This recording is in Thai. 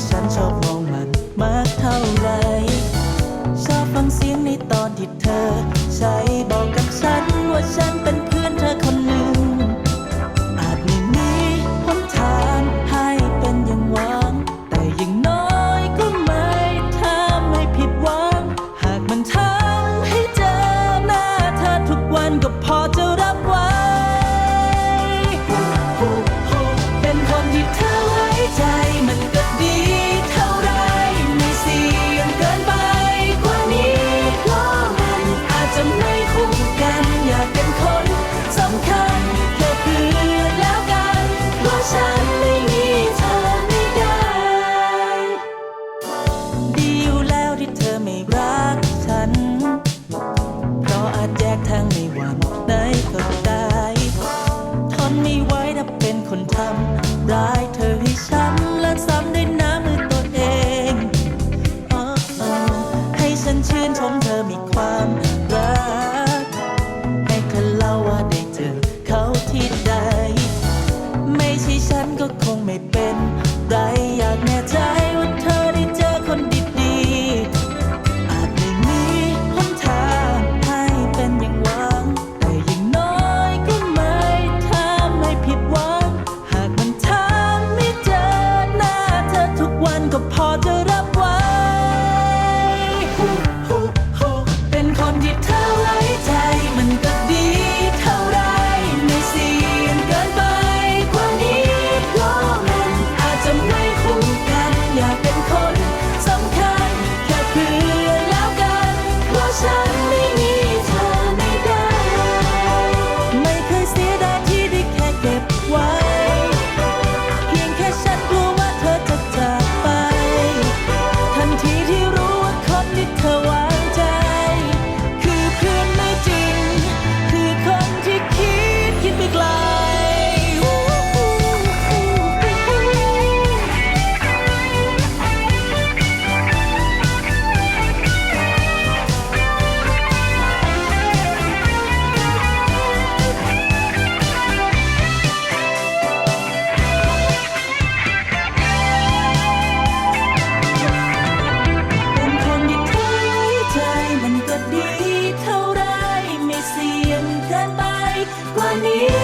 山丘 แน่ใจว่าเธอได้เจอคนดีๆอาจไม่มีหนทางให้เป็นอย่างหวัง แต่อย่งน้อยก็ไม่ทำให้ผิดหวัง หากมันทางไม่เจอหน้าเธอทุกวันก็พอจะรับไว 和你。